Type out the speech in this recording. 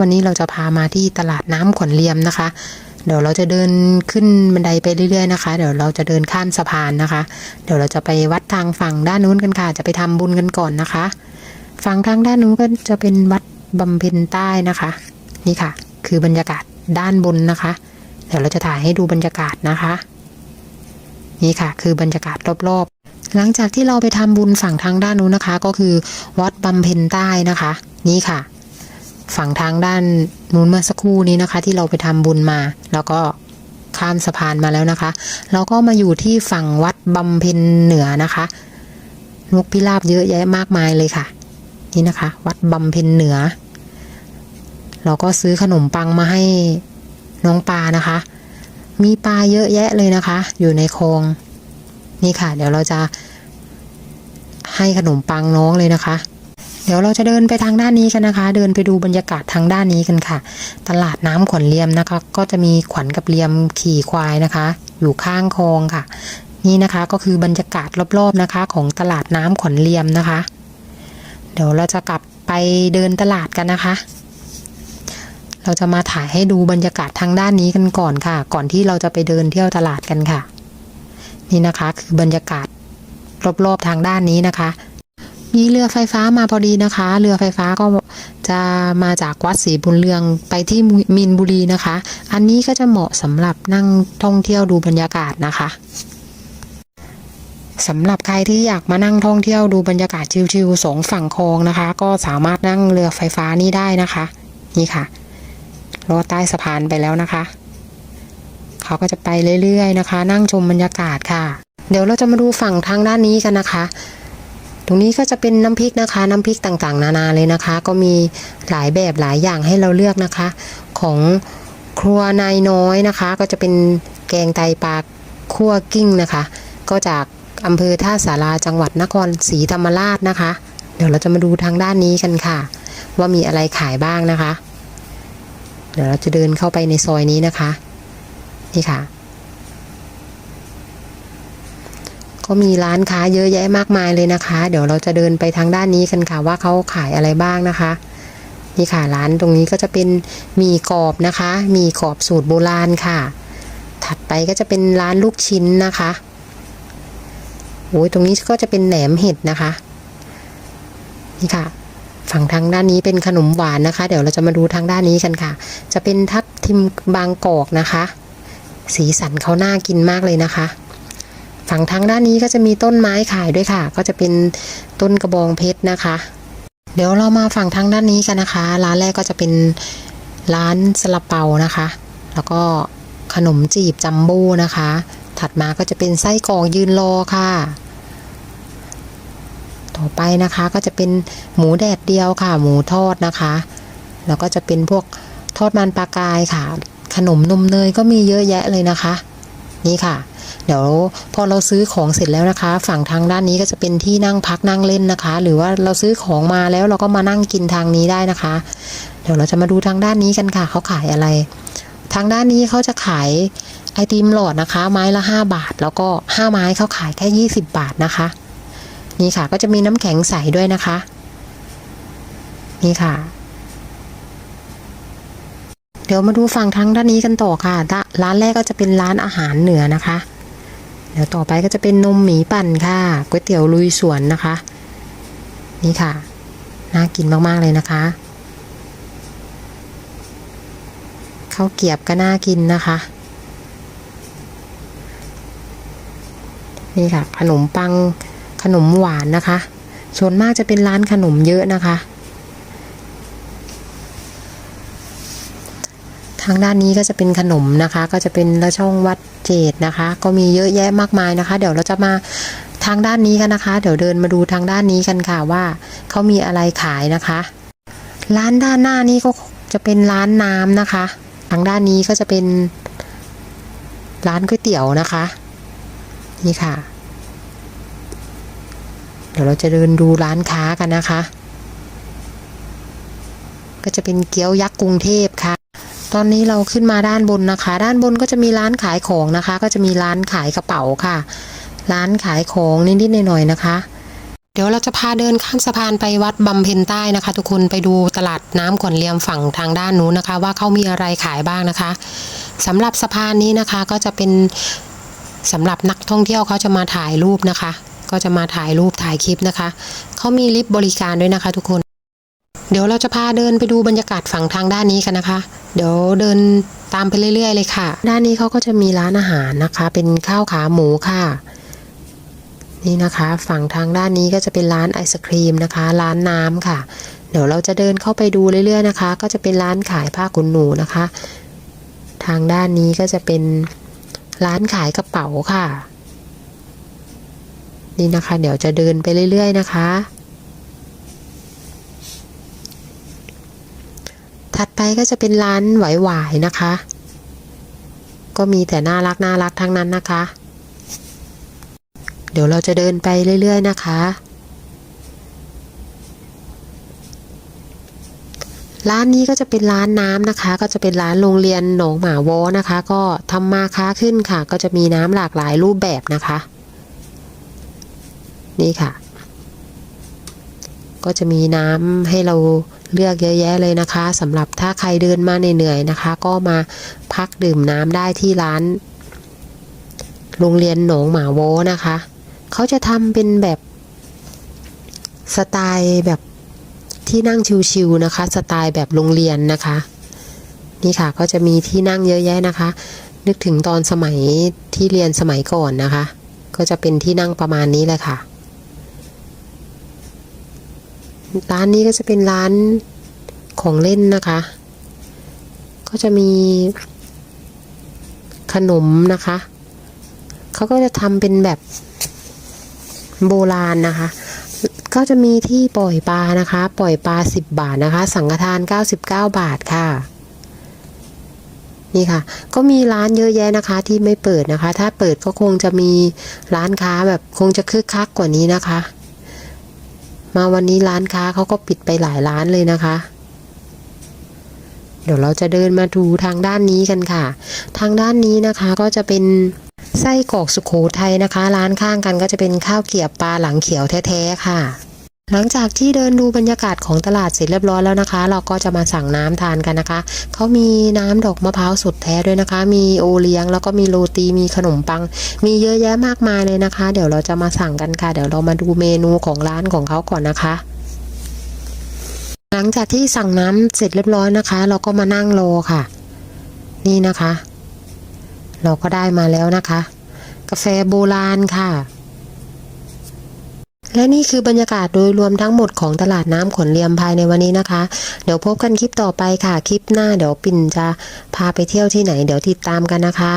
วันนี้เราจะพามาที่ตลาดน้ำขวัญเลียมนะคะ เดี๋ยวเราจะเดินขึ้นบันไดไปเรื่อยๆนะคะ เดี๋ยวเราจะเดินข้ามสะพานนะคะ เดี๋ยวเราจะไปวัดทางฝั่งด้านนู้นกันค่ะ จะไปทำบุญกันก่อนนะคะ ฝั่งทางด้านนู้นก็จะเป็นวัดบำเพ็ญใต้นะคะ นี่ค่ะ คือบรรยากาศด้านบนนะคะ เดี๋ยวเราจะถ่ายให้ดูบรรยากาศนะคะ นี่ค่ะ คือบรรยากาศรอบๆ หลังจากที่เราไปทำบุญฝั่งทางด้านนู้นนะคะ ก็คือวัดบำเพ็ญใต้นะคะ นี่ค่ะ ฝั่งทางด้านนู้นเมื่อสักครู่นี้นะคะ ที่เราไปทำบุญมา แล้วก็ข้ามสะพานมาแล้วนะคะเราก็มาอยู่ที่ฝั่งวัดบำเพ็ญเหนือนะคะ นกพิราบเยอะแยะมากมายเลยค่ะ นี่นะคะ วัดบำเพ็ญเหนือ เราก็ซื้อขนมปังมาให้น้องปลานะคะ มีปลาเยอะแยะเลยนะคะ อยู่ในคลองนี่ค่ะ เดี๋ยวเราจะให้ขนมปังน้องเลยนะคะ ดี๋ยวเราจะเดินไปทางด้านนี้กันนะคะ เดินไปดูบรรยากาศทางด้านนี้กันค่ะ ตลาดน้ำขวัญเลียมนะคะ ก็จะมีขวัญกับเลียมขี่ควายนะคะ อยู่ข้างคลองค่ะ นี่นะคะก็คือบรรยากาศรอบๆนะคะ ของตลาดน้ำขวัญเลียมนะคะ เดี๋ยวเราจะกลับไปเดินตลาดกันนะคะ เราจะมาถ่ายให้ดูบรรยากาศทางด้านนี้กันก่อนค่ะ ก่อนที่เราจะไปเดินเที่ยวตลาดกันค่ะ นี่นะคะคือบรรยากาศรอบๆทางด้านนี้นะคะ มีเรือไฟฟ้ามาพอดีนะคะ เรือไฟฟ้าก็จะมาจากวัดศรีบุญเรืองไปที่มีนบุรีนะคะ อันนี้ก็จะเหมาะสำหรับนั่งท่องเที่ยวดูบรรยากาศนะคะสำหรับใครที่อยากมานั่งท่องเที่ยวดูบรรยากาศชิลๆสองฝั่งคลองนะคะ ก็สามารถนั่งเรือไฟฟ้านี้ได้นะคะ นี่ค่ะลอใต้สะพานไปแล้วนะคะ เขาก็จะไปเรื่อยๆนะคะ นั่งชมบรรยากาศค่ะ เดี๋ยวเราจะมาดูฝั่งทางด้านนี้กันนะคะ รงนี้ก็จะเป็นน้ำพริกนะคะ น้ำพริกต่างๆ นานาเลยนะคะ ก็มีหลายแบบหลายอย่างให้เราเลือกนะคะ ของครัวนายน้อยนะคะ ก็จะเป็นแกงไตปลาคั่วกิ้งนะคะ ก็จากอำเภอท่าสาราจังหวัดนครศรีธรรมราชนะคะ เดี๋ยวเราจะมาดูทางด้านนี้กันค่ะ ว่ามีอะไรขายบ้างนะคะ เดี๋ยวเราจะเดินเข้าไปในซอยนี้นะคะ นี่ค่ะ ก็มีร้านค้าเยอะแยะมากมายเลยนะคะ เดี๋ยวเราจะเดินไปทางด้านนี้กันค่ะว่าเขาขายอะไรบ้างนะคะ นี่ค่ะร้านตรงนี้ก็จะเป็นหมีกรอบนะคะหมีกรอบสูตรโบราณค่ะ ถัดไปก็จะเป็นร้านลูกชิ้นนะคะโอ้ยตรงนี้ก็จะเป็นแหนมเห็ดนะคะ นี่ค่ะ ฝั่งทางด้านนี้เป็นขนมหวานนะคะ เดี๋ยวเราจะมาดูทางด้านนี้กันค่ะ จะเป็นทับทิมบางกอกนะคะ สีสันเขาน่ากินมากเลยนะคะ ฝั่งทางด้านนี้ก็จะมีต้นไม้ขายด้วยค่ะ ก็จะเป็นต้นกระบองเพชรนะคะ เดี๋ยวเรามาฝั่งทางด้านนี้กันนะคะ ร้านแรกก็จะเป็นร้านซาลาเปานะคะ แล้วก็ขนมจีบจัมโบ้นะคะ ถัดมาก็จะเป็นไส้กรอกยืนรอค่ะ ต่อไปนะคะก็จะเป็นหมูแดดเดียวค่ะ หมูทอดนะคะ แล้วก็จะเป็นพวกทอดมันปลากายค่ะ ขนมนมเนยก็มีเยอะแยะเลยนะคะ นี่ค่ะ เดี๋ยวพอเราซื้อของเสร็จแล้วนะคะ ฝั่งทางด้านนี้ก็จะเป็นที่นั่งพักนั่งเล่นนะคะ หรือว่าเราซื้อของมาแล้วเราก็มานั่งกินทางนี้ได้นะคะ เดี๋ยวเราจะมาดูทางด้านนี้กันค่ะ เขาขายอะไร ทางด้านนี้เขาจะขายไอติมหลอดนะคะ ไม้ละ 5 บาท แล้วก็ 5 ไม้เขาขายแค่ 20 บาทนะคะ นี่ค่ะก็จะมีน้ำแข็งใสด้วยนะคะ นี่ค่ะเดี๋ยวมาดูฝั่งทางด้านนี้กันต่อค่ะ ร้านแรกก็จะเป็นร้านอาหารเหนือนะคะ เดี๋ยวต่อไปก็จะเป็นนมหมีปั่นค่ะก๋วยเตี๋ยวลุยสวนนะคะ นี่ค่ะ น่ากินมากๆเลยนะคะข้าวเกียบก็น่ากินนะคะ นี่ค่ะ ขนมปังขนมหวานนะคะ ส่วนมากจะเป็นร้านขนมเยอะนะคะ ทางด้านนี้ก็จะเป็นขนมนะคะ ก็จะเป็นละช่องวัดเจดนะคะ ก็มีเยอะแยะมากมายนะคะ เดี๋ยวเราจะมาทางด้านนี้กันนะคะ เดี๋ยวเดินมาดูทางด้านนี้กันค่ะว่าเขามีอะไรขายนะคะ ร้านด้านหน้านี้ก็จะเป็นร้านน้ำนะคะ ทางด้านนี้ก็จะเป็นร้านก๋วยเตี๋ยวนะคะ นี่ค่ะ เดี๋ยวเราจะเดินดูร้านค้ากันนะคะ ก็จะเป็นเกี๊ยวยักษ์กรุงเทพค่ะ ตอนนี้เราขึ้นมาด้านบนนะคะ ด้านบนก็จะมีร้านขายของนะคะ ก็จะมีร้านขายกระเป๋าค่ะ ร้านขายของนิดๆหน่อยๆนะคะ เดี๋ยวเราจะพาเดินข้ามสะพานไปวัดบำเพ็ญใต้นะคะ ทุกคนไปดูตลาดน้ำขวัญเลียมฝั่งทางด้านนู้นนะคะ ว่าเขามีอะไรขายบ้างนะคะสำหรับสะพานนี้นะคะก็จะเป็นสำหรับนักท่องเที่ยวเขาจะมาถ่ายรูปนะคะ ก็จะมาถ่ายรูปถ่ายคลิปนะคะเขามีลิฟต์บริการด้วยนะคะ ทุกคน เดี๋ยวเราจะพาเดินไปดูบรรยากาศฝั่งทางด้านนี้กันนะคะ เดี๋ยวเดินตามไปเรื่อย ๆ เลยค่ะ ด้านนี้เขาก็จะมีร้านอาหารนะคะ เป็นข้าวขาหมูค่ะ นี่นะคะ ฝั่งทางด้านนี้ก็จะเป็นร้านไอศครีมนะคะ ร้านน้ำค่ะ เดี๋ยวเราจะเดินเข้าไปดูเรื่อย ๆ นะคะ ก็จะเป็นร้านขายผ้าขนหนูนะคะ ทางด้านนี้ก็จะเป็นร้านขายกระเป๋าค่ะ นี่นะคะ เดี๋ยวจะเดินไปเรื่อย ๆ นะคะ ถัด ไปก็จะเป็นร้านไหวๆนะคะ ก็มีแต่น่ารักน่ารักทั้งนั้นนะคะ เดี๋ยวเราจะเดินไปเรื่อย ๆ นะคะ ร้านนี้ก็จะเป็นร้านน้ำนะคะ ก็จะเป็นร้านโรงเรียนหนองหมาวอนะคะ ก็ทำมาค้าขึ้นค่ะ ก็จะมีน้ำหลากหลายรูปแบบนะคะ นี่ค่ะ ก็จะมีน้ำให้เรา เลือกเยอะแยะเลยนะคะสำหรับถ้าใครเดินมาเหนื่อยๆนะคะ ก็มาพักดื่มน้ำได้ที่ร้าน โรงเรียนหนองหมาโวนะคะ เขาจะทำเป็นแบบสไตล์แบบที่นั่งชิวๆนะคะ สไตล์แบบโรงเรียนนะคะ นี่ค่ะก็จะมีที่นั่งเยอะแยะนะคะ นึกถึงตอนสมัยที่เรียนสมัยก่อนนะคะ ก็จะเป็นที่นั่งประมาณนี้แหละค่ะ ร้านนี้ก็จะเป็นร้านของเล่นนะคะ ก็จะมีขนมนะคะ เขาก็จะทำเป็นแบบโบราณนะคะ ก็จะมีที่ปล่อยปลานะคะ ปล่อยปลา 10 บาทนะคะ สังฆทาน 99 บาทค่ะ นี่ค่ะ ก็มีร้านเยอะแยะนะคะ ที่ไม่เปิดนะคะ ถ้าเปิดก็คงจะมีร้านค้าแบบคงจะคึกคักกว่านี้นะคะ มาวันนี้ร้านค้าเขาก็ปิดไปหลายร้านเลยนะคะ เดี๋ยวเราจะเดินมาดูทางด้านนี้กันค่ะ ทางด้านนี้นะคะก็จะเป็นไส้กรอกสุขโขทัยนะคะ ร้านข้างกันก็จะเป็นข้าวเกี๊ยวปลาหลังเขียวแท้ๆค่ะ หลังจากที่เดินดูบรรยากาศของตลาดเสร็จเรียบร้อยแล้วนะคะ เราก็จะมาสั่งน้ำทานกันนะคะ เขามีน้ำดอกมะพร้าวสดแท้ด้วยนะคะ มีโอเลี้ยงแล้วก็มีโรตีมีขนมปัง มีเยอะแยะมากมายเลยนะคะ เดี๋ยวเราจะมาสั่งกันค่ะ เดี๋ยวเรามาดูเมนูของร้านของเขาก่อนนะคะหลังจากที่สั่งน้ำเสร็จเรียบร้อยนะคะ เราก็มานั่งรอค่ะ นี่นะคะ เราก็ได้มาแล้วนะคะ กาแฟโบราณค่ะ และนี่คือบรรยากาศโดยรวมทั้งหมดของตลาดน้ำขนเลียมภายในวันนี้นะคะ เดี๋ยวพบกันคลิปต่อไปค่ะ คลิปหน้าเดี๋ยวปิ่นจะพาไปเที่ยวที่ไหน เดี๋ยวติดตามกันนะคะ